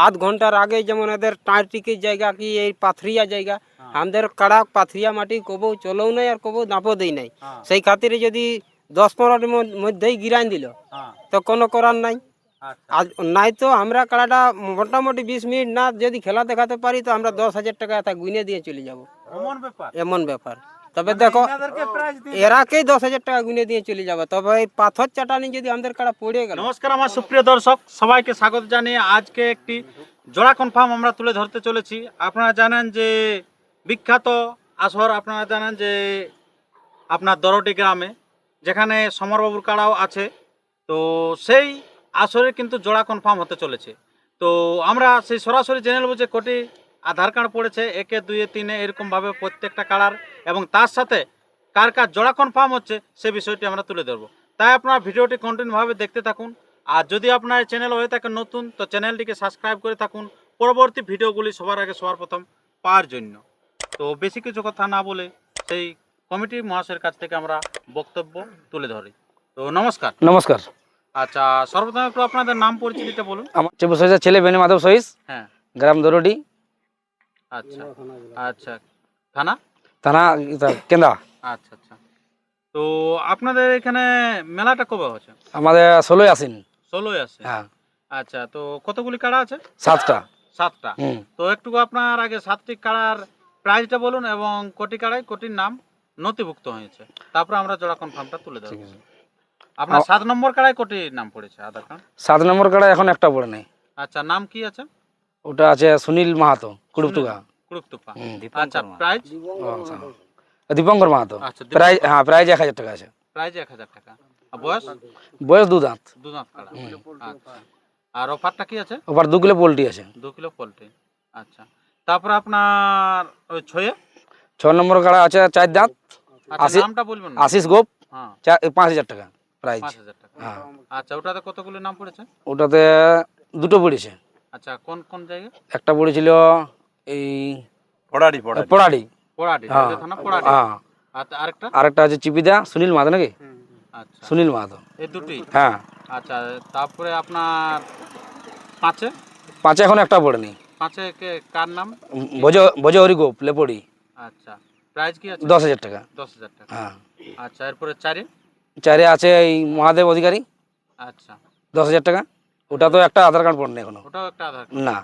আধ ঘণ্টার আগে যেমন এদের টাঁটিকের জায়গা কি এই পাথরিয়া জায়গা আমাদের কাড়া পাথরিয়া মাটি কবু চলেও নাই আর কবু দাপও দেই নাই। হ্যাঁ। সেই খাতিরে যদি দশ মধ্য- মধ্যেই গিরান দিল হ্যাঁ। তো কোনো করার নাই। আচ্ছা। আর নাই তো আমরা কাড়াটা মোটামুটি বিশ মিনিট না যদি খেলা দেখাতে পারি তো আমরা দশ হাজার টাকা গুনে দিয়ে চলে যাব। এমন ব্যাপার? এমন ব্যাপার। তবে দেখো এনাদেরকে এরাকেই দশ হাজার টাকা গুনে দিয়ে চলে যাবে। তবে এই পাথর চাটানি যদি আমাদের কাড়া পড়ে গেল। নমস্কার আমার সুপ্রিয় দর্শক সবাইকে স্বাগত জানিয়ে আজকে একটি জোড়া কনফার্ম আমরা তুলে ধরতে চলেছি। আপনারা জানেন যে বিখ্যাত আসর আপনারা জানেন যে আপনার দরটি গ্রামে যেখানে সমরবাবুর কাড়াও আছে। তো সেই আসরে কিন্তু জোড়া কনফার্ম হতে চলেছে। তো আমরা সেই সরাসরি জেনে নেব যে কোটি আধার কার্ড পড়েছে একে দুয়ে তিনে এরকমভাবে প্রত্যেকটা কালার এবং তার সাথে কার কার জোড়া কনফার্ম হচ্ছে সে বিষয়টি আমরা তুলে ধরবো। তাই আপনারা ভিডিওটি কন্টিনিউভাবে দেখতে থাকুন। আর যদি আপনার চ্যানেল হয়ে থাকে নতুন তো চ্যানেলটিকে সাবস্ক্রাইব করে থাকুন। পরবর্তী ভিডিওগুলি সবার আগে সবার প্রথম পাওয়ার জন্য। তো বেশি কিছু কথা না বলে সেই কমিটি মহাশয়ের কাছ থেকে আমরা বক্তব্য তুলে ধরি। তো নমস্কার। নমস্কার। আচ্ছা সর্বপ্রথম একটু আপনাদের নাম পরিচিতিটা বলুন। আমার ছেলে বেনি মাধব সহিস হ্যাঁ। গ্রাম দরডি। আচ্ছা। আচ্ছা। থানা? থানা ইতা, কেন্দা আচ্ছা আচ্ছা। তো আপনাদের এখানে মেলাটা কবে হচ্ছে? আমাদের ষোলোই আসিন ষোলোই আছে হ্যাঁ। আচ্ছা তো কতগুলি কাড়া আছে? সাতটা। সাতটা। তো একটু আপনার আগে সাতটি কাড়ার প্রাইসটা বলুন এবং কোটি কাড়ায় কোটির নাম নথিভুক্ত হয়েছে। তারপর আমরা জোড়া কনফার্মটা তুলে দেবো আপনার সাত নম্বর কাড়ায় কোটির নাম পড়েছে আধার কার্ড? সাত নম্বর কাড়া এখন একটা পড়ে নেই। আচ্ছা নাম কি আছে? ওটা আছে সুনীল মাহাতো কুড়ুপতুগা কুড়ুকতুপা হুম। আচ্ছা প্রাইস আচ্ছা। দীপঙ্কর মাহাতো। আচ্ছা প্রাইজ হ্যাঁ প্রাইজ এক হাজার টাকা আছে। প্রাইস এক হাজার টাকা। আর বয়স? বয়স দু দাঁত। দু দাঁত আচ্ছা। আর অফারটা কি আছে? ওপর দু কিলো পোলট্রি আছে। দু কিলো পোলট্রি। আচ্ছা। তারপর আপনার ওই ছয়ে? ছ নম্বর কাড়া আছে চার দাঁত। আচ্ছা নামটা বলবেন? আশিস গোপ। হ্যাঁ। পাঁচ হাজার টাকা। প্রাইজ টাকা। হ্যাঁ। আচ্ছা ওটাতে কতগুলো নাম পড়েছে? ওটাতে দুটো পড়েছে। আচ্ছা কোন কোন জায়গায় একটা পড়েছিল এই পড়াড়ি পড়াড়ি পোড়াডি হ্যাঁ থানা পোড়াডি হ্যাঁ। আরেকটা? আরেকটা আছে চিপিদা সুনীল মাহাতো নাকি? আচ্ছা। সুনীল মাহাতো। এই দুটি? হ্যাঁ। আচ্ছা তারপরে আপনার পাঁচে? পাঁচে এখন একটা পড়েনি। পাঁচে কে কার নাম? ভোজ ভোজ হরি গোপ লেপড়ি। আচ্ছা প্রাইস কি আছে? দশ হাজার টাকা। দশ হাজার টাকা। হ্যাঁ। আচ্ছা এরপরে চারে? চারে আছে এই মহাদেব অধিকারী। আচ্ছা। দশ হাজার টাকা। ওটা তো একটা আধার কার্ড পড়েনি এখনও। ওটাও একটা আধার কার্ড। না।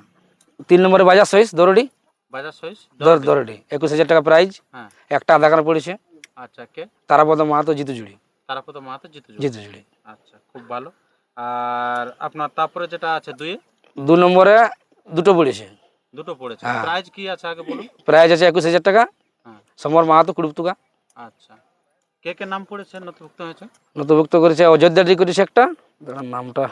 তিন নম্বরে বাজার সহিস দরডি। বাজার সহিস দর দরডি। একুশ হাজার টাকা প্রাইজ হ্যাঁ। একটা আধার কার্ড পড়েছে। আচ্ছা কে? তারাপদ মাহাতো জিতু জুড়ি। তারপর তো মাহাতো জিতু জুড়ি। জিতু জুড়ি। আচ্ছা খুব ভালো। আর আপনার তারপরে যেটা আছে দুই? দু নম্বরে দুটো পড়েছে। দুটো পড়েছে। হ্যাঁ। প্রাইস কি আছে আগে বলুন? প্রাইজ আছে একুশ হাজার টাকা। হ্যাঁ। সমর মাহাতো কুড়ুপতুকা আচ্ছা। কে কে নাম পড়েছে নথিভুক্ত হয়েছে? নথিভুক্ত করেছে অযোধ্যা অযোধ্যাটি করেছে একটা দাঁড়ান নামটা।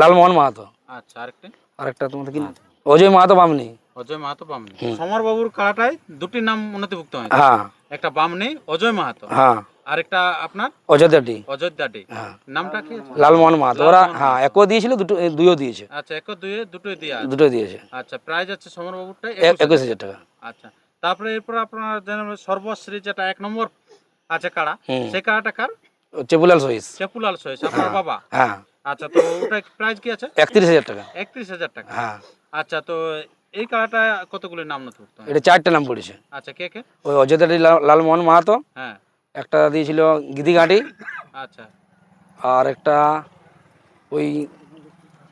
লালমোহন মাহাতো। আচ্ছা আরেকটি? আরেকটা তোমাদের কি? অজয় মাহাতো বামনি অজয় মাহাতো বামনি সমর বাবুর কাড়াটায় দুটি নাম নথিভুক্ত হয়েছে। হ্যাঁ। একটা বামনি অজয় মাহাতো। হ্যাঁ। আরেকটা আপনার? অযোধ্যাটি ডি। হ্যাঁ। নামটা কি লালমোহন মাহাতো। ওরা হ্যাঁ একও দিয়েছিল দুটো দুইও দিয়েছে। আচ্ছা দুটোই দিয়া দিয়েছে। আচ্ছা প্রাইস আছে সমর বাবুরটা একুশ হাজার টাকা। আচ্ছা তারপরে এরপর আপনার সর্বশ্রী যেটা এক নম্বর আছে কাড়া। সেই কাড়াটা কার? চেপুলাল সহিস। চেপুলাল সহিস আপনার বাবা? হ্যাঁ। আচ্ছা তো ওটা প্রাইস কি আছে? একত্রিশ হাজার টাকা। একত্রিশ হাজার টাকা। হ্যাঁ। আচ্ছা তো এই কাড়াটা কতগুলি নাম নথিভুক্ত হয়েছে? এটা চারটে নাম পড়েছে। আচ্ছা কে কে? ওই অযোধ্যাটি লাল- লালমোহন মাহাতো। হ্যাঁ। একটা দিয়েছিল গিদিঘাটি আচ্ছা। আর একটা ওই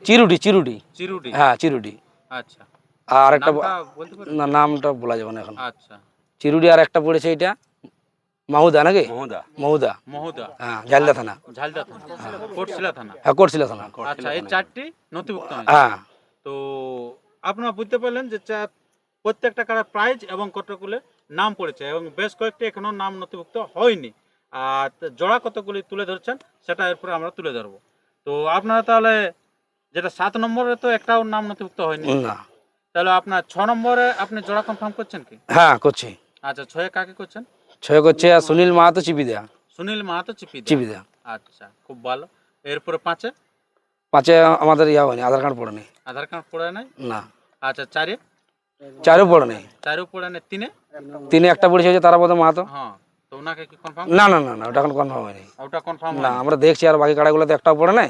চিরুটি চিরুটি। চিরুডি হ্যাঁ চিরুটি। আচ্ছা। আর একটা নামটা না নামটা বলা যাবে না এখন। আচ্ছা। চিরুটি আর একটা পড়েছে এটা মাহুদা নাকি? মহুদা। মহুদা। মহুদা। হ্যাঁ জালদা থানা। ঝালদা থানা কোটশিলা থানা। হ্যাঁ কোটশিলা থানা। আচ্ছা এই চারটি নথিভুক্ত হ্যাঁ। তো আপনারা বুঝতে পারলেন যে চা- প্রত্যেকটা কারার প্রাইজ এবং কতগুলো নাম পড়েছে এবং বেশ কয়েকটি এখনও নাম নথিভুক্ত হয়নি। আর জোড়া কতগুলি তুলে ধরছেন সেটা এরপরে আমরা তুলে ধরবো। তো আপনারা তাহলে যেটা সাত নম্বরে তো একটাও নাম নথিভুক্ত হয়নি। না। তাহলে আপনার ছ নম্বরে আপনি জোড়া কনফার্ম করছেন কি? হ্যাঁ করছি। আচ্ছা ছয়ে কাকে করছেন? ছয় করছে সুনীল মাহাতো চিপিদা সুনীল মাহাতো চিপি চিপিদা আচ্ছা খুব ভালো। এরপরে পাঁচে? পাঁচে আমাদের ইয়া হয়নি আধার কার্ড পড়ে নেই। আধার কার্ড পড়ে নাই? না। আচ্ছা চারে? চারও পড়ে নেই। চারেও পড়ে নাই তিনে? তিনে একটা পড়েছে হচ্ছে তারাপদ মাহাতো। হ্যাঁ তো ওনাকে কি কনফার্ম না না না না ওটা এখন কনফার্ম হয়নি। ওটা কনফার্ম না আমরা দেখছি আর বাকি কাড়াগুলোতে একটাও পড়ে নাই।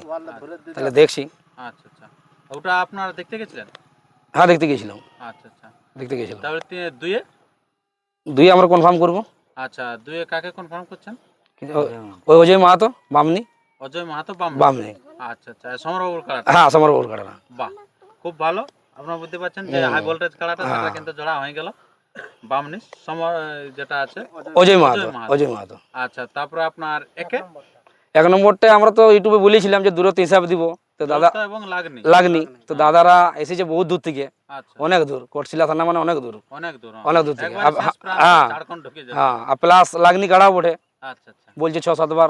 তাহলে দেখছি। আচ্ছা আচ্ছা। ওটা আপনারা দেখতে গেছিলেন? হ্যাঁ দেখতে গেছিলাম আচ্ছা আচ্ছা। দেখতে গেছিলাম তাহলে তি- দুয়ে? দুই আমরা কনফার্ম করব। আচ্ছা দুয়ে কাকে কনফার্ম করছেন? ওই অজয় মাহাতো বামনি। অজয় মাহাতো বাম বামনি। আচ্ছা আচ্ছা সমরবাবুর কাড়াটা হ্যাঁ আমার ওর কাটা বাহ খুব ভালো। আপনারা বুঝতে পারছেন যে হাই ভোল্টেজ কাড়াটা সেটা কিন্তু জোড়া হয়ে গেল। বামনি সমর যেটা আছে অজয় মাহাতো। অজয় মাহাতো। আচ্ছা তারপরে আপনার একে? এক নম্বরটা আমরা তো ইউটিউবে বলেছিলাম যে দূরত্ব হিসাব দিব। তো দাদা এবং লাগনি। লাগনি। তো দাদারা এসেছে বহুত দূর থেকে। আচ্ছা। অনেক দূর। কোটশিলা থানা মানে অনেক দূর। অনেক দূর হ্যাঁ। অনেক দূর থেকে। হ্যাঁ। হ্যাঁ প্লাস লাগনি কাড়াও বটে। আচ্ছা আচ্ছা। বলছে ছ সাতবার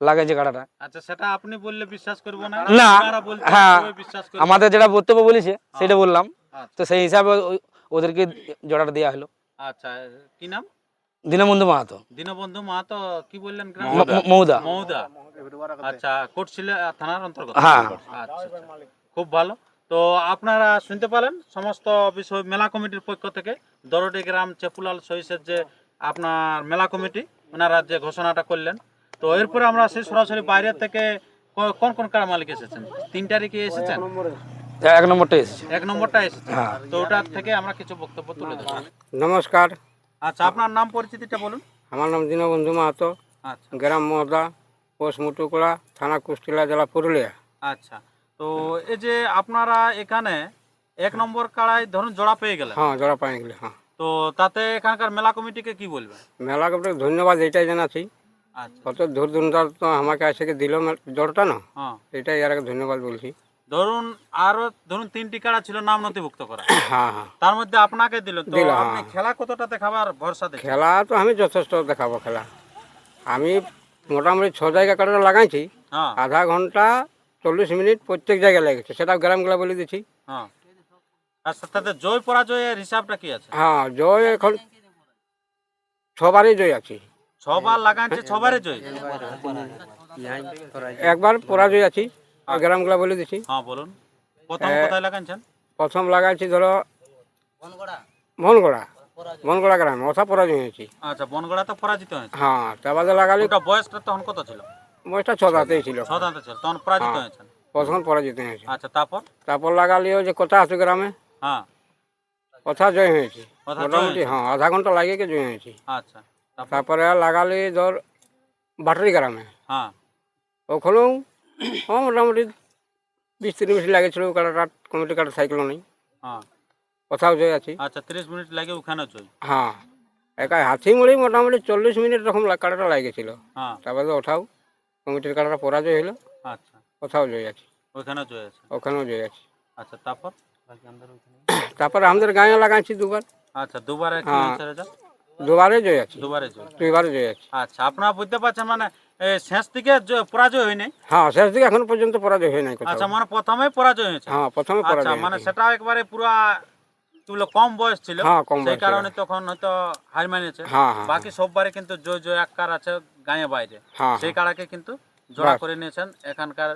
লাগাইছে কাড়াটা আচ্ছা সেটা আপনি বললে বিশ্বাস করব না? না, হ্যাঁ, আমাদের যেটা বক্তব্য বলেছে সেটা বললাম। আচ্ছা। তো সেই হিসাবে ওদেরকে জোড়াটা দেওয়া হলো। আচ্ছা কি নাম? দীনবন্ধু মাহাতো। দীনবন্ধু মাহাতো কি বললেন মৌদা মৌদা আচ্ছা কোটশিলা থানার অন্তর্গত? হ্যাঁ। আচ্ছা আচ্ছা। খুব ভালো। তো আপনারা শুনতে পারেন সমস্ত বিষয় মেলা কমিটির পক্ষ থেকে। দরডি গ্রাম চেপুলাল সহিসের যে আপনার মেলা কমিটি ওনারা যে ঘোষণাটা করলেন। তো এরপরে আমরা সেই সরাসরি বাইরে থেকে কোন কোন কার মালিক এসেছেন? তিন তারিখে এসেছেন? এক নম্বরটা এসেছে। এক নম্বরটা এসেছে। হ্যাঁ। তো ওটার থেকে আমরা কিছু বক্তব্য তুলে দেবো নমস্কার। আচ্ছা আপনার নাম পরিচিতিটা বলুন। আমার নাম দীনবন্ধু মাহাতো। আচ্ছা। গ্রাম মহদা পোস্ট মুটুকুড়া থানা কুষ্টিলা জেলা পুরুলিয়া। আচ্ছা তো এই যে আপনারা এখানে এক নম্বর কাড়াই ধরুন জোড়া পেয়ে গেলেন। হ্যাঁ জোড়া পেয়ে গেলে হ্যাঁ। তো তাতে এখানকার মেলা কমিটিকে কি বলবেন? মেলা কমিটি ধন্যবাদ এটাই জানাচ্ছি। আচ্ছা। কত দূর দূরান্ত তো আমাকে এসে দিল জোরটা না। হ্যাঁ। এটাই আর ধন্যবাদ বলছি। ধরুন আরও ধরুন তিনটি কাড়া ছিল নাম নথিভুক্ত করা। হ্যাঁ হ্যাঁ। তার মধ্যে আপনাকে দিল তো আপনি হ্যাঁ। খেলা কতটা দেখাবার ভরসা দেখেন? খেলা তো আমি যথেষ্ট দেখাবো খেলা। আমি মোটামুটি ছ জায়গা কাটাটা লাগাইছি। হ্যাঁ। আধা ঘণ্টা চল্লিশ মিনিট প্রত্যেক জায়গায় লেগেছে। সেটা গ্রামগুলা বলে দিচ্ছি হ্যাঁ। আচ্ছা তাতে জয় পরাজয়ের হিসাবটা কি আছে? হ্যাঁ জয় এখন ছবারই জয় আছি। ছবার লাগাইছে ছবারে জয়। একবার পরাজয়। আছি। আর গ্রামগুলা বলে দিচ্ছি হ্যাঁ বলুন। প্রথম কোথায় লাগাইছেন? প্রথম লাগাইছি ধরো মনগড়া মনগড়া গ্রামে ওঠা পরাজয় হয়েছি। আচ্ছা বনগড়া তো পরাজিত হয়েছে। হ্যাঁ তার বাদে লাগালি ওটা বয়সটা তখন কত ছিল? বয়সটা ছদাতেই ছিল ছ দাঁতে ছিল। তখন পরাজিত হ্যাঁ। হয়েছেন। প্রথম পরাজিত হয়েছে। আচ্ছা তারপর? তারপর লাগালি ওই যে কোথা আছে গ্রামে? হ্যাঁ। জয় হয়েছি। মোটামুটি হ্যাঁ আধা ঘণ্টা লাগিয়ে জয় হয়েছি। আচ্ছা তারপরে? লাগালি ধর বাটারি গ্রামে। হ্যাঁ। ওখানেও হ্যাঁ মোটামুটি বিশ তিরিশ মিনিট লাগেছিল কাটাটা কমিটি কাটা সাইকেল নেই। হ্যাঁ। কোথাও জয় আছি। আচ্ছা তিরিশ মিনিট লাগে ওখানে জয় হ্যাঁ একা হাতি মুড়ি মোটামুটি চল্লিশ মিনিট এরকম লা- কাটাটা লাগেছিল। হ্যাঁ। তারপরে ওঠাও কমিটির কাটাটা পরাজয় হলো। আচ্ছা। কোথাও জয় আছে। ওইখানে জয় আছে। ওখানেও জয় আছে। আচ্ছা তারপর? তারপরে আমাদের গাঁয়ে লাগাইছি দুবার। আচ্ছা দুবারে হ্যাঁ। দুবারে জয় আছে। দুবারে জয় দুইবারে জয় আছে। আচ্ছা আপনারা বুঝতে পারছেন মানে শেষ দিকে জয়- পরাজয় হয়নি হ্যাঁ শেষ দিকে এখন পর্যন্ত পরাজয় হয় নাই আচ্ছা মানে প্রথমে পরাজয় হয়েছে? হ্যাঁ প্রথমে আচ্ছা মানে সেটা একবারে পুরা বলে কম বয়স ছিল। হ্যাঁ, সেই কারণে তখন হয়তো হার মানিয়েছে। হ্যাঁ হ্যাঁ বাকি সববারে কিন্তু জয় জয় আকার আছে গায়ে বাইরে। হ্যাঁ সেই কাড়াকে কিন্তু জোড়া করে নিয়েছেন এখানকার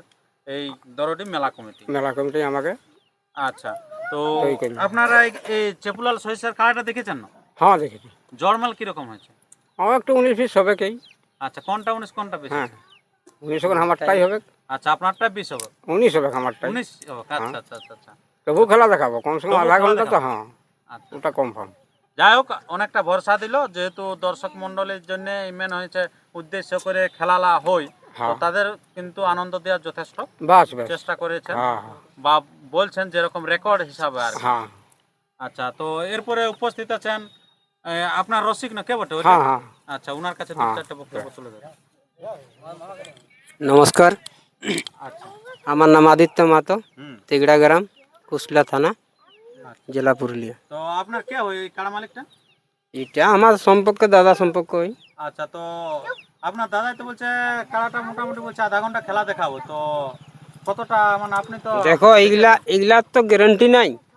এই দরডি মেলা কমিটি। মেলা কমিটি আমাকে। আচ্ছা তো আপনারা এই- চেপুলাল সহিসার কাড়াটা দেখেছেন না? হ্যাঁ দেখেছি। জরমাল কীরকম হয়েছে? আমার একটু উনিশ পিস হবে কি আচ্ছা কোনটা উনিশ কোনটা বেশি? হ্যাঁ উনিশ হবে আমারটাই হবে। আচ্ছা আপনারটা বিশ হবে? উনিশ হবে আমারটাই। উনিশ হবে আচ্ছা আচ্ছা আচ্ছা আচ্ছা। তবু খেলা দেখাবো কমসে কম তবু আধা ঘণ্টা তো হ্যাঁ আচ্ছা। ওটা কনফার্ম যাই হোক অনেকটা ভরসা দিল যেহেতু দর্শক মন্ডলীর জন্য মেন হয়েছে উদ্দেশ্য করে খেলালা হই তো হ্যাঁ। তাদের কিন্তু আনন্দ দেওয়ার যথেষ্ট। চেষ্টা করেছেন। হ্যাঁ হ্যাঁ। বা বলছেন যেরকম রেকর্ড হিসাবে আর কি। হ্যাঁ। আচ্ছা তো এরপরে উপস্থিত আছেন আপনার রসিক না? কে বটে? হ্যাঁ হ্যাঁ। আচ্ছা ওনার কাছে দু হ্যাঁ। চারটে বক্তব্য তুলে দেবেন নমস্কার। আচ্ছা। আমার নাম আদিত্য মাতো তেগড়া গ্রাম কুশলা থানা জেলা পুরুলিয়া। তো আপনার কে ওই কাড়া মালিকটা? এটা আমার সম্পর্কে দাদা সম্পর্ক ওই। আচ্ছা তো আপনার দাদাই তো বলছে কাড়াটা মোটামুটি বলছে আধা ঘণ্টা খেলা দেখাবো তো কতটা মানে আপনি তো দেখো এইগুলা এইগুলার তো গ্যারান্টি নাই। আচ্ছা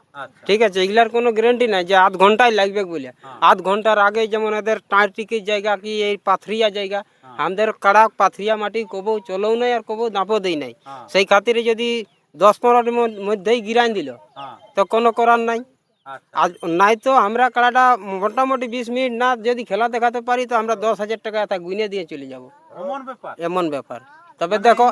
ঠিক আছে এগুলার কোনো গ্যারান্টি নাই যে আধ ঘন্টায় লাগবে বলে আধ ঘণ্টার আগে যেমন এদের টিকির জায়গা কি এই পাথরিয়া জায়গা আমাদের কাড়া পাথরিয়া মাটি কবু চলেও নাই আর কবু দাঁপও দেই নাই। হ্যাঁ। সেই খাতিরে যদি দশ পনেরোর মধ্যেই গিরান দিল হ্যাঁ। তো কোনো করার নাই। আচ্ছা। আর নাই তো আমরা কাড়াটা মোটামুটি বিশ মিনিট না যদি খেলা দেখাতে পারি তো আমরা দশ হাজার টাকা গুনে দিয়ে চলে যাব। এমন ব্যাপার? এমন ব্যাপার। তবে দেখো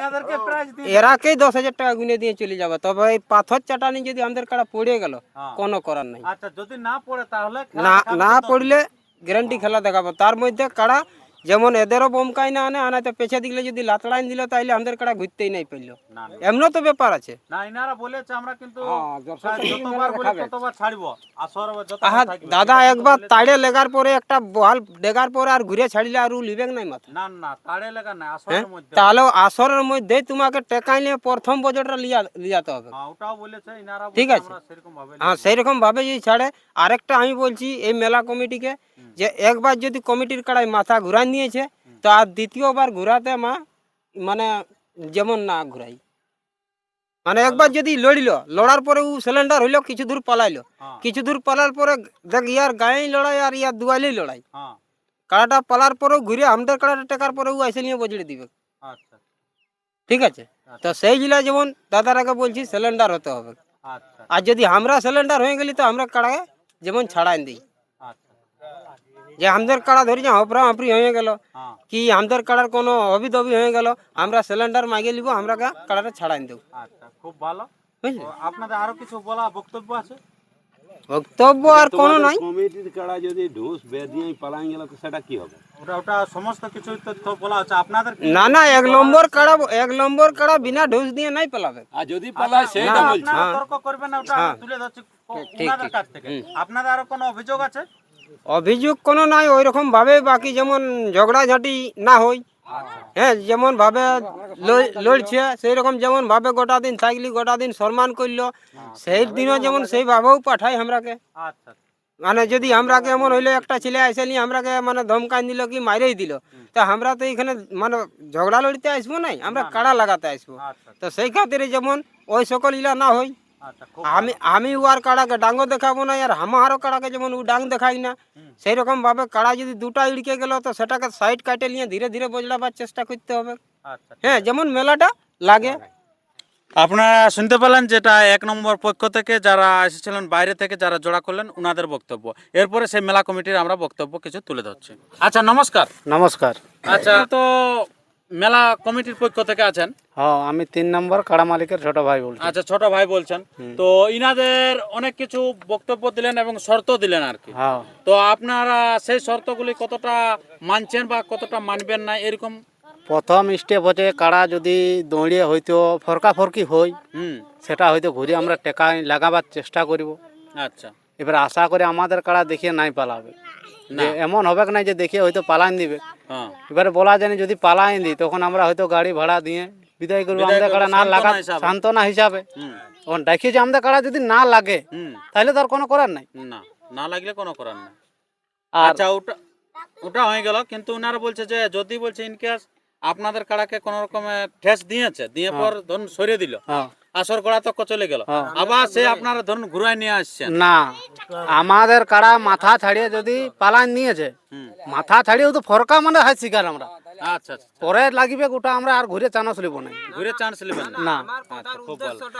এরাকেই দশ হাজার টাকা গুনে দিয়ে চলে যাবে। তবে এই পাথর চাটানি যদি আমাদের কাটা পড়ে গেল হ্যাঁ। কোনো করার নাই। আচ্ছা যদি না পড়ে তাহলে না না পড়লে গ্যারান্টি খেলা দেখাবো। তার মধ্যে কাড়া যেমন এদেরও বমকাই না আনে আনাতে পেছে দিলে যদি লাতড়াইন দিল তাইলে আমাদের কাড়া ঘুরতেই নাই পাইলো। এমনও তো ব্যাপার আছে। না ইনারা বলেছে আমরা কিন্তু হ্যাঁ, যতবার বলি ততবার ছাড়বো। আসর দাদা একবার তাড়ে লেগার পরে একটা বল ডেগার পরে আর ঘুরে ছাড়িলে আর ও লিবেক নাই মাথা। না না তাড়ে লাগা না হ্যাঁ? আসরের মধ্যে। তাহলে আসরের মধ্যে তোমাকে টেকাইলে প্রথম বজরটা লিয়া লিয়াতে হবে। হ্যাঁ ওটাও বলেছে ইনারা ঠিক আছে। সেরকম হ্যাঁ সেই ভাবে যদি ছাড়ে আরেকটা আমি বলছি এই মেলা কমিটিকে যে একবার যদি কমিটির কাড়াই মাথা ঘুরাই নিয়েছে তো আর দ্বিতীয়বার ঘুরাতে মা মানে যেমন না ঘুরাই। মানে একবার যদি লড়িল লড়ার পরে ও সিলিন্ডার হইল কিছু দূর পালাইলো। হ্যাঁ। কিছু দূর পালার পরে দেখ ইয়ার গায়ে লড়াই আর ইয়ার দুয়াইলেই লড়াই। হ্যাঁ। কাড়াটা পালার পরেও ঘুরে আমাদের কাড়াটা টেকার পরে ও এসে নিয়ে বজড়ে দিবে। আচ্ছা। ঠিক আছে? তো সেই জিলা যেমন দাদার আগে বলছি সিলিন্ডার হতে হবে। আচ্ছা। আর যদি আমরা সিলিন্ডার হয়ে গেলি তো আমরা কাড়াকে যেমন ছাড়াই দিই। আচ্ছা যে আমাদের কাড়া ধরি যে হপরা হাঁপড়ি হয়ে গেল। হ্যাঁ। কি আমাদের কাড়ার কোনো অবিদবি হয়ে গেল? আমরা সিলিন্ডার মাগে নিব আমরা কা- কাড়াটা ছাড়াই দেব। আচ্ছা খুব ভালো। বুঝলি? আপনাদের আরও কিছু বলা বক্তব্য আছে? বক্তব্য আর কোনো নাই। কমিটির কাড়া যদি ঢুস বেদিয়ে পালান গেল তো সেটা কি হবে? ওটা ওটা সমস্ত কিছু তথ্য বলা আছে। আপনাদের না না এক নম্বর কাড়া এক নম্বর কাড়া বিনা ঢুস দিয়ে নাই পেলাবে। আর যদি পালায় সেইটা না, বলছি। আপনারা হ্যাঁ। তর্ক করবেন না ওটা তুলে ধরছি ঠিক। কাছ থেকে। আপনাদের আরও কোনো অভিযোগ আছে? অভিযোগ কোনো নাই ওই রকম ভাবে বাকি যেমন ঝগড়াঝাটি না হয় হ্যাঁ যেমন ভাবে লড়ছে সেই রকম যেমন ভাবে গোটা দিন থাকলি গোটা দিন সম্মান করল সেই দিনও যেমন সেই ভাবেও পাঠাই আমরাকে। মানে যদি আমরাকে এমন হইল, একটা ছেলে আইসে নি আমরাকে মানে ধমকাই দিল কি মাইরেই দিল, তা আমরা তো এখানে মানে ঝগড়া লড়তে আসব নাই, আমরা কাড়া লাগাতে আসব তো সেই খাতিরে যেমন ওই সকল ইলা না হয় আমি আমি উয়ার কাড়াকে ডাঙ্গ দেখাবো না আর আমারও কাড়াকে যেমন ও ডাং দেখাই না সেই রকম ভাবে কাড়া যদি দুটা ইড়কে গেল তো সেটাকে সাইড কাটে নিয়ে ধীরে ধীরে বজলাবার চেষ্টা করতে হবে। আচ্ছা হ্যাঁ যেমন মেলাটা লাগে। আপনারা শুনতে পেলেন যেটা এক নম্বর পক্ষ থেকে যারা এসেছিলেন বাইরে থেকে যারা জোড়া করলেন ওনাদের বক্তব্য। এরপরে সেই মেলা কমিটির আমরা বক্তব্য কিছু তুলে ধরছি। আচ্ছা নমস্কার। নমস্কার। আচ্ছা তো মেলা কমিটির পক্ষ থেকে আছেন? হ্যাঁ আমি তিন নম্বর কাড়া মালিকের ছোট ভাই বলছি। আচ্ছা ছোট ভাই বলছেন। তো ইনাদের অনেক কিছু বক্তব্য দিলেন এবং শর্ত দিলেন আর কি। হ্যাঁ। তো আপনারা সেই শর্তগুলি কতটা মানছেন বা কতটা মানবেন না এরকম? প্রথম স্টেপ হচ্ছে কাড়া যদি দৌড়িয়ে হয়তো ফরকা ফরকি হয় হুম। সেটা হয়তো ঘুরে আমরা টেকা লাগাবার চেষ্টা করব। আচ্ছা। এবার আশা করে আমাদের কাড়া দেখিয়ে নাই পালাবে। যে এমন হবে না যে দেখিয়ে হয়তো পালান দিবে। হ্যাঁ। এবারে বলা যায় যদি পালাইন দিই তখন আমরা হয়তো গাড়ি ভাড়া দিয়ে বিদায় করব। আমাদের কাড়া না লাগা। সান্ত্বনা হিসাবে। তখন দেখিয়ে যে আমাদের কাড়া যদি না লাগে তাহলে তার কোনো করার নাই। না না লাগলে কোনো করার না আর আচ্ছা ওটা ওটা হয়ে গেল। কিন্তু ওনারা বলছে যে যদি বলছে ইনকেস আপনাদের কাড়াকে কোন রকমে ঠেস দিয়েছে দিয়ে পর ধরুন সরিয়ে দিল হ্যাঁ। আসর কড়া তো চলে গেল। হ্যাঁ। আবার সে আপনারা ধরুন ঘুরাই নিয়ে আসছেন। না। আমাদের কাড়া মাথা ছাড়িয়ে যদি পালান নিয়েছে মাথা ছাড়িয়ে তো ফরকা মানে হয় শিকার আমরা। আচ্ছা আচ্ছা। পরে লাগিবে গোটা আমরা আর ঘুরে চানস লিব না। ঘুরে চান্স নেবেন না?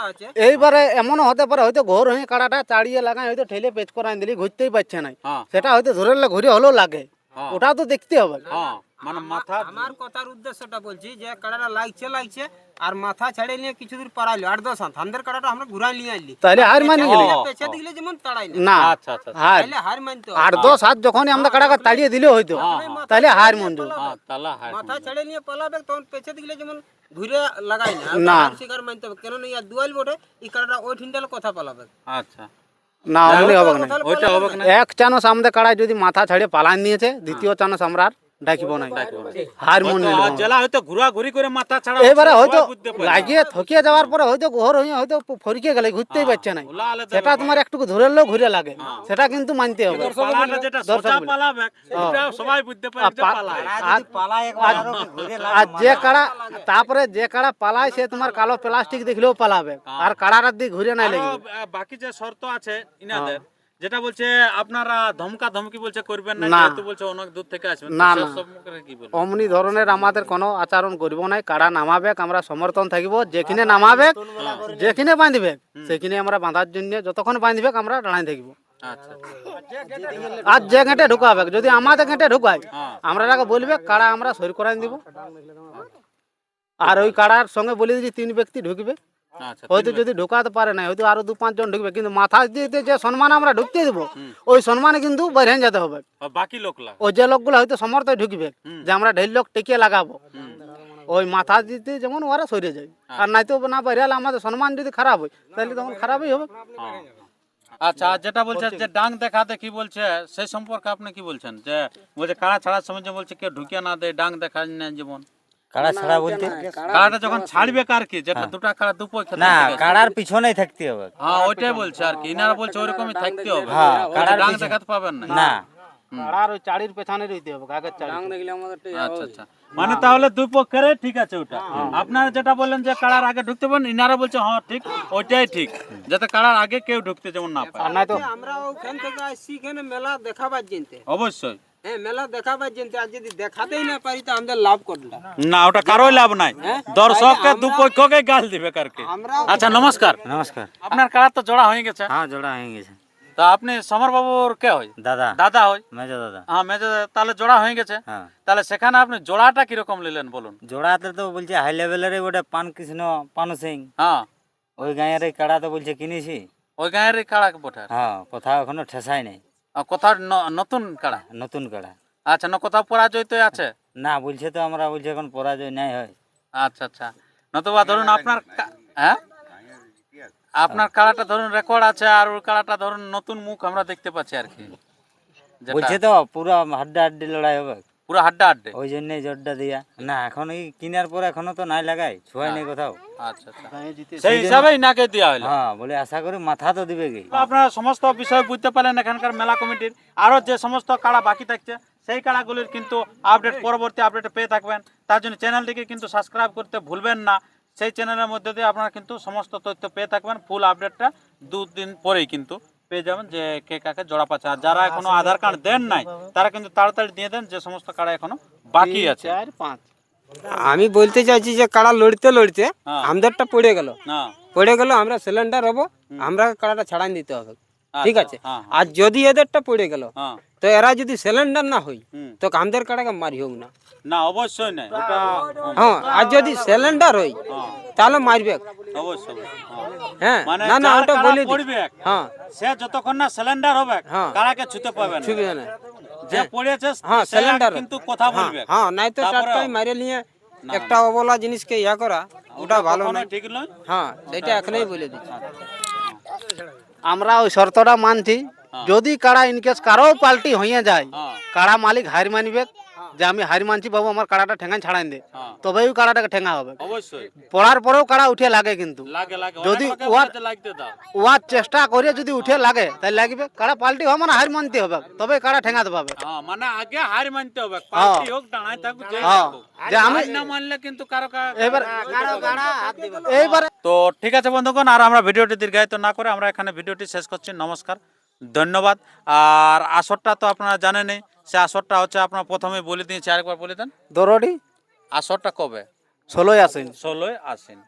আছে এইবারে এমনও হতে পারে হয়তো ঘর হয়ে কাড়াটা চাড়িয়ে লাগাই হয়তো ঠেলে পেচ করাই দিলি ঘুরতেই পারছে না। হ্যাঁ। সেটা হয়তো ধরে ঘুরে হলেও লাগে। হ্যাঁ। ওটা তো দেখতে হবে। হ্যাঁ। মানে মাথা আমার কথার উদ্দেশ্যটা বলছি যে কাড়াটা লাগছে লাগছে আর মাথা ছেড়ে নিয়ে কিছু দূর পারাইলো আট দশ হাত আমাদের কাড়াটা আমরা ঘুরাই নিয়ে আইলি। তাহলে হার মানি গেলি? পেছে দিলে যেমন তাড়াই না। না আচ্ছা আচ্ছা হার। তাহলে হার মানতে। আট দশ হাত যখনই আমরা কাড়াকে তাড়িয়ে দিলে হয়তো তাহলে হার হ্যাঁ তাহলে হ্যাঁ মাথা ছেড়ে নিয়ে পালাবে তখন পেছে দিলে যেমন ঘুরে লাগাই না। না। শিকার মানতে হবে। কেন ইয়া দুয়াইল বটে এই কাড়াটা ওই ঠিনটালে কথা পালাবে। আচ্ছা। না অমনি হবে না। ওইটা হবে না। এক চানস আমাদের কাড়ায় যদি মাথা ছাড়িয়ে পালান নিয়েছে দ্বিতীয় চানস আমরা আর ডাকিব না। হার হয়তো জেলা হয়তো ঘুরা ঘুরি করে মাথা ছাড়া এবারে হয়তো সবাই বুঝতে পারে। লাগিয়ে থকিয়ে যাওয়ার পরে হয়তো ঘর হয়ে হয়তো ফরিকে গেলে ঘুরতেই পারছে না। সেটা তোমার একটু ধরলেও ঘুরে লাগে। সেটা কিন্তু মানতে হবে। পালাটা যেটা সোজা পালাবে এটা সবাই বুঝতে পারে যে পা- পালায়। আর- আর যে কাড়া তারপরে যে কাড়া পালায় সে তোমার কালো প্লাস্টিক দেখলেও পালাবে। আর কাড়ার দিকে ঘুরে নাই আহ, বাকি যে শর্ত আছে ইনাদের যেটা বলছে আপনারা ধমকা ধমকি বলছে করবেন না না। যেহেতু বলছে অনেক দূর থেকে আসবেন। না, না। অমনি ধরনের আমাদের কোনো আচরণ করব নাই। কাড়া নামাবে আমরা সমর্থন থাকিব। যেখানে নামাবে যেখানে বাঁধবে সেখানে আমরা বাঁধার জন্য যতক্ষণ বাঁধবে আমরা দাঁড়াই থাকিব। আচ্ছা আর যে ঘেঁটে ঢুকাবে যদি আমাদের ঘেঁটে ঢুকায় হ্যাঁ। আমরা তাকে বলবে কাড়া আমরা সই করাই দিব? আর ওই কাড়ার সঙ্গে বলে দিয়েছি তিন ব্যক্তি ঢুকবে। আচ্ছা হয়তো যদি ঢোকাতে পারে না হয়তো আরও দু পাঁচজন ঢুকবে কিন্তু মাথা দিতে যে সম্মান আমরা ঢুকতে দেবো ওই সম্মানে কিন্তু বাইরে যেতে হবে। বাকি লোকলা? ওই যে লোকগুলো হয়তো সমর্থ ঢুকবে যে আমরা ঢের লোক টিকিয়ে লাগাবো। ওই মাথা দিতে যেমন ওরা সরে যায়। আর নাই তো না বাইরে হলে আমাদের সম্মান যদি খারাপ হয় তাহলে তখন খারাপই হবে। আচ্ছা আর যেটা বলছে যে ডাং দেখাতে কি বলছে সেই সম্পর্কে আপনি কি বলছেন? যে বলছে কাড়া ছাড়ার সময় যে বলছে কেউ ঢুকিয়ে না দেয় ডাং দেখা যেমন কাড়া ছাড়া বলতে? কাড়াটা যখন ছাড়বে কার কি যেটা দুটা কাড়া দুপক্ষে না কাড়ার পিছনেই থাকতে হবে। হ্যাঁ ওইটাই বলছে আর কি। ইনারা বলছে ওইরকমই থাকতে হবে। হ্যাঁ, কাড়ার ডাং দেখাতে পাবেন না। না। কাড়ার ওই চাড়ির পেছনে রইতে হবে কাগজ চাড়ি আচ্ছা আচ্ছা। মানে তাহলে দুই পক্ষের ঠিক আছে ওটা। আপনারা যেটা বললেন যে কাড়ার আগে ঢুকতে পারেন ইনারা বলছে হ্যাঁ ঠিক ওইটাই ঠিক। যাতে কাড়ার আগে কেউ ঢুকতে যেমন না পায় আর নাই তো আমরা ওখান থেকে আসছি এখানে মেলা দেখাবার জেনতে অবশ্যই। হ্যাঁ মেলা দেখাবার জেনতে আর যদি দেখাতেই না পারি তো আমাদের লাভ করলা না ওটা কারোই লাভ নাই। দর্শককে দুপক্ষকে গাল দিবে কারকে। আচ্ছা নমস্কার। নমস্কার। আপনার কাড়া তো জোড়া হয়ে গেছে। হ্যাঁ জোড়া হয়ে গেছে। তা আপনি সমর বাবুর কে হয় দাদা। দাদা হয় মেজো দাদা। হ্যাঁ মেজে তাহলে জোড়া হয়ে গেছে। হ্যাঁ। তাহলে সেখানে আপনি জোড়াটা কীরকম নিলেন বলুন? জোড়াতে তো বলছে হাই লেভেলের ওটা পান কৃষ্ণ পানু সিং। হ্যাঁ। ওই গাঁয়ের কাড়া তো বলছে কিনেছি। ওই গাঁয়ের কাড়া বটে। হ্যাঁ কোথাও এখনও ঠেসাই নাই। কোথাও ন- নতুন কাড়া? নতুন কাড়া। আচ্ছা না কোথাও পরাজয় তো আছে? না বলছে তো আমরা বলছি এখন পরাজয় নাই হয়। আচ্ছা আচ্ছা। নতুবা ধরুন আপনার হ্যাঁ? আপনার কাড়াটা ধরুন রেকর্ড আছে আর ওর কাড়াটা ধরুন নতুন মুখ আমরা দেখতে পাচ্ছি আর কি। বলছে তো পুরো হাড্ডা হাড্ডি লড়াই হবে। পুরো হাড্ডা হাড্ডে? ওই জন্যই জোরটা দিয়া। না এখন এই কেনার পর এখনও তো নাই লাগাই ছুয়াই নেই কোথাও। আচ্ছা আচ্ছা। সেই হিসাবেই নাকে দেওয়া হলো হ্যাঁ বলে আশা করি মাথা তো দিবে কি আপনারা সমস্ত বিষয় বুঝতে পারলেন এখানকার মেলা কমিটির। আরও যে সমস্ত কাড়া বাকি থাকছে সেই কাড়াগুলির কিন্তু আপডেট পরবর্তী আপডেটে পেয়ে থাকবেন। তার জন্য চ্যানেলটিকে কিন্তু সাবস্ক্রাইব করতে ভুলবেন না। সেই চ্যানেলের মধ্যে দিয়ে আপনারা কিন্তু সমস্ত তথ্য পেয়ে থাকবেন ফুল আপডেটটা দুদিন পরেই কিন্তু। পেয়ে যাবেন যে কে কাকে জোড়া পাচ্ছে। আর যারা এখনও আধার কার্ড দেন নাই তারা কিন্তু তাড়াতাড়ি দিয়ে দেন যে সমস্ত কারা এখনও বাকি আছে। চার পাঁচ। আমি বলতে চাইছি যে কারা লড়তে লড়তে হ্যাঁ। আমাদেরটা পড়ে গেল। পড়ে গেল আমরা সিলিন্ডার হব আমরা কারাটা ছাড়াই দিতে হবে। ঠিক আছে? হ্যাঁ আর যদি এদেরটা পড়ে গেল হ্যাঁ। তো এরা যদি সিলিন্ডার না হই। তো আমাদের কাড়াকে মারি হোক না। না অবশ্যই ওটা হ্যাঁ আর যদি সিলিন্ডার হই তাহলে মারবে। অবশ্যই হ্যাঁ। মানে না না ওটা বলে হ্যাঁ। সে যতক্ষণ না সিলিন্ডার হবে হ্যাঁ। কারাকে ছুতে পাবে না। ছুবি না। যে পড়েছে হ্যাঁ সিলিন্ডার কিন্তু কথা হ্যাঁ বলবে। হ্যাঁ নাই তো টাটকাই মারে নিয়ে একটা অবলা জিনিসকে ইয়া করা ওটা ভালো না ঠিক নয়। হ্যাঁ সেটা এখনই বলে দিচ্ছি। আমরা ওই শর্তটা মানছি। যদি কাড়া ইনকেস কারও পাল্টি হয়ে যায় হ্যাঁ। কাড়া মালিক হার মানবে যে আমি হার মানছি বাবু আমার কাড়াটা ঠেঙান ছাড়াই দে। হ্যাঁ। তবে ওই কাড়াটাকে ঠেঙা হবে। অবশ্যই। পড়ার পরেও কাড়া উঠে লাগে কিন্তু। লাগে লাগে। যদি ওয়ার চেষ্টা করে যদি উঠে লাগে তাহলে লাগবে। কাড়া পাল্টি হবে মানে হার মানতে হবে। তবে কাড়া ঠেঙাতে পাবে। হ্যাঁ মানে আগে হার মানতে হবে। হোক হ্যাঁ। থাকুক। যে আমি না মানলে কিন্তু কারও এবার এইবার তো ঠিক আছে বন্ধুগণ আর আমরা ভিডিওটি দীর্ঘায়িত না করে আমরা এখানে ভিডিওটি শেষ করছি। নমস্কার ধন্যবাদ। আর আসরটা তো আপনারা জানেনই সে আসরটা হচ্ছে আপনার প্রথমে বলে দিয়েছি আরেকবার বলে দেন। দরডি আসরটা কবে? ষোলোই আসেন ষোলোই আসেন